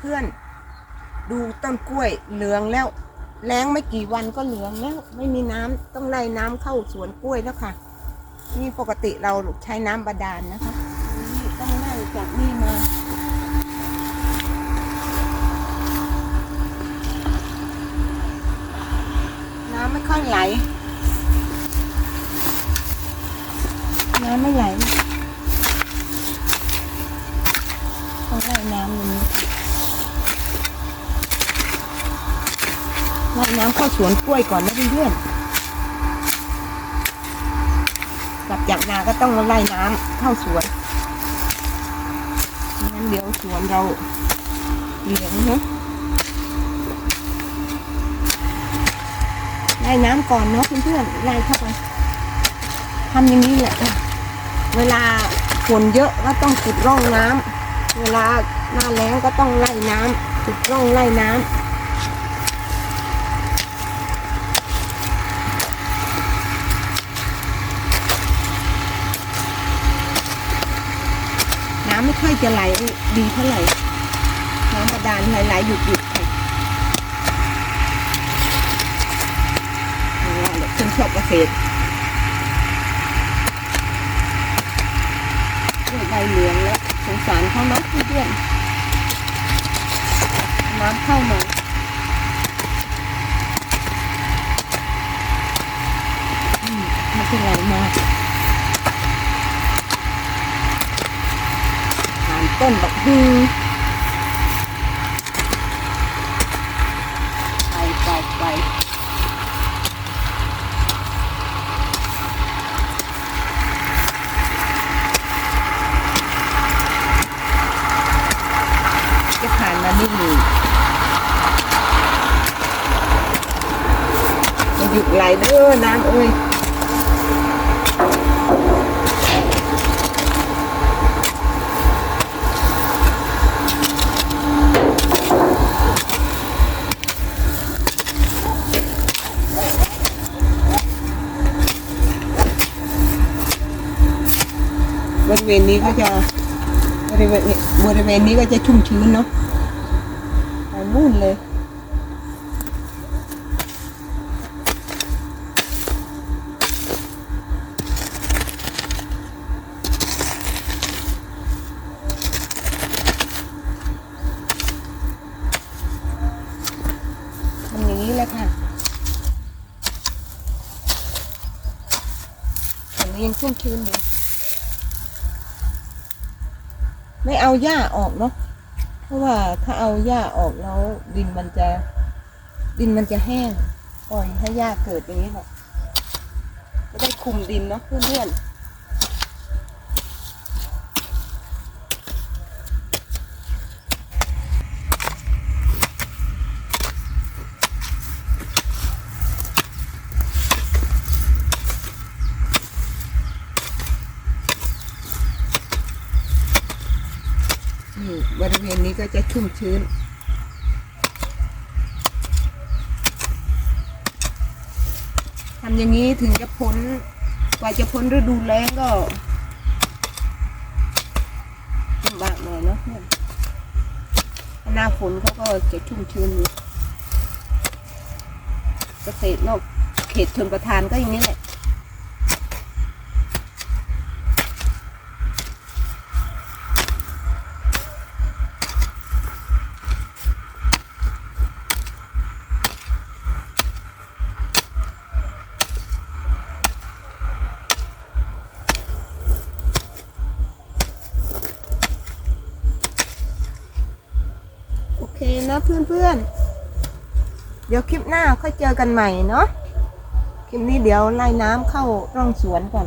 เพื่อนๆดูต้นกล้วยเหลืองแล้วแล้งไม่กี่วันก็เหลืองแล้วไม่มีน้ำต้องไล่น้ำเข้าสวนกล้วยแล้วค่ะ นี่ปกติเราใช้น้ำบาดาลนะคะนี่ต้องไล่จากนี่มาน้ำไม่ค่อยไหลน้ำไม่ไหล ไล่น้ำเข้าสวนกล้วยก่อนนะเพื่อนๆกลับจากนาก็ต้องไล่น้ำเข้าสวนงั้นเดี๋ยวสวนเราเหลืองเนาะไล่น้ำก่อนเนาะเพื่อนๆไล่เข้าไปทำอย่างนี้แหละค่ะเวลาฝนเยอะก็ต้องขุดร่องน้ำเวลาหน้าแล้งก็ต้องไล่น้ำขุดร่องไล่น้ำ น้ำไม่ ค่อยจะไหลดีเท่าไหร่ น้ำบาดาลไหลๆหยุดหยุดค่ะและเด็กคนชอบเกษตรใบเหลืองแล้วสงสารเขาเนาะเพื่อนน้ำเข้ามาอืมมันจะไหลมา ผ่าน ต้นบักฮือไปไปไปจะผ่านมาไม่มีจะหยุดไหลเด้อน้ำเอ้ย บริเวณนี้ก็จะบริเวณบริเวณนี้ก็จะชุ่มชื้นเนาะไปนู่นเลยทำอย่างนี้แหละค่ะอันนี้ยังชุ่มชื้นอยู่ ไม่เอาหญ้าออกเนาะเพราะว่าถ้าเอาหญ้าออกแล้วดินมันจะดินมันจะแห้งปล่อยให้หญ้าเกิดอย่างนี้แหละจะได้คุมดินเนาะเพื่อนๆ นี่บริเวณนี้ก็จะชุ่มชื้น ทำอย่างนี้ถึงจะพ้น กว่าจะพ้นฤดูแล้งก็ลำบากหน่อยเนาะเพื่อนหน้าฝนเขาก็จะชุ่มชื้นอยู่เกษตรนอกเขตชนประทานก็อย่างนี้แหละ นะเพื่อนๆ เดี๋ยวคลิปหน้าค่อยเจอกันใหม่เนาะ คลิปนี้เดี๋ยวไล่น้ำเข้าร่องสวนก่อน